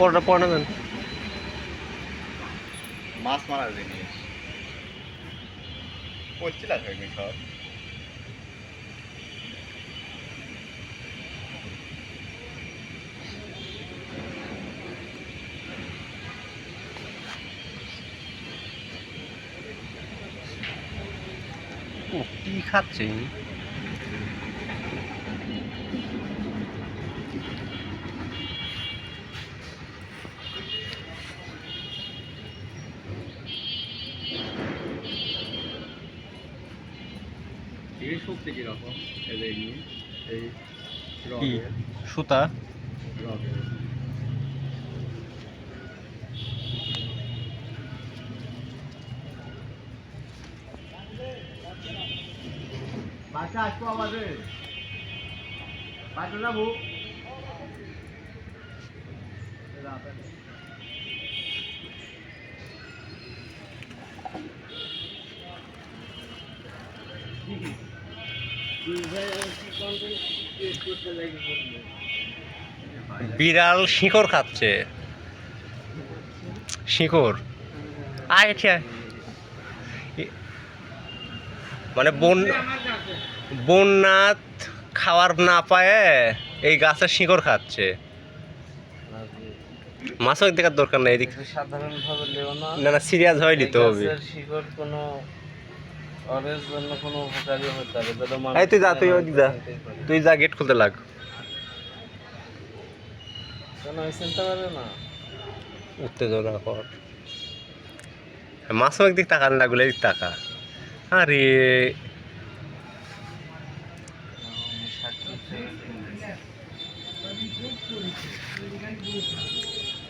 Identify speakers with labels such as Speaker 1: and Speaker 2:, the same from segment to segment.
Speaker 1: পরোটা পরে নেবেন
Speaker 2: মাছ মারার জিনিস। করছিল সব।
Speaker 1: কি খাচ্ছে
Speaker 2: এই শক্তি কীরকম? এদের নিয়ে এই
Speaker 1: কি? সুতা?
Speaker 2: রকের বাচ্চা আসব আমাদের। বাচ্চা যাব।
Speaker 1: বিড়াল শিকড় খাচ্ছে। শিকড়। আয় মানে বন বন্যাত খাওয়ার না পায় এই গাছের শিকড় খাচ্ছে। মাছও দেখার দরকার নেই এদিক
Speaker 3: সাধারণভাবে না।
Speaker 1: না না সিরিয়াস হয়নি তো হবে
Speaker 3: শিকড় কোনো
Speaker 1: এই তুই যা, তুই ওদিক যা। তুই যা গেট খুলতে লাগ। উত্তেজনা কর। মাছও একদিক তাকান লাগলে এদিক তাকা আরে।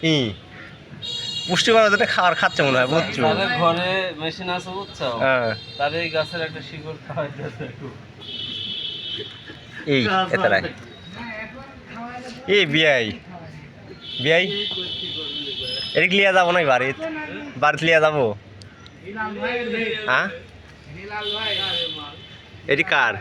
Speaker 1: ই। পুষ্টিকর যেটা খাওয়ার খাচ্ছে মনে হয় বুঝছ?
Speaker 3: তাদের ঘরে মেশিন আছে বুঝছ?
Speaker 1: হ্যাঁ।
Speaker 3: তার এই গাছের একটা শিকড় খাওয়াই যাচ্ছে
Speaker 1: এই এতারাই এই বিয়াই বিয়াই এদিক লিয়া যাব না বাড়িত? বাড়িতে লিয়া যাব? হ্যাঁ? এটি কার?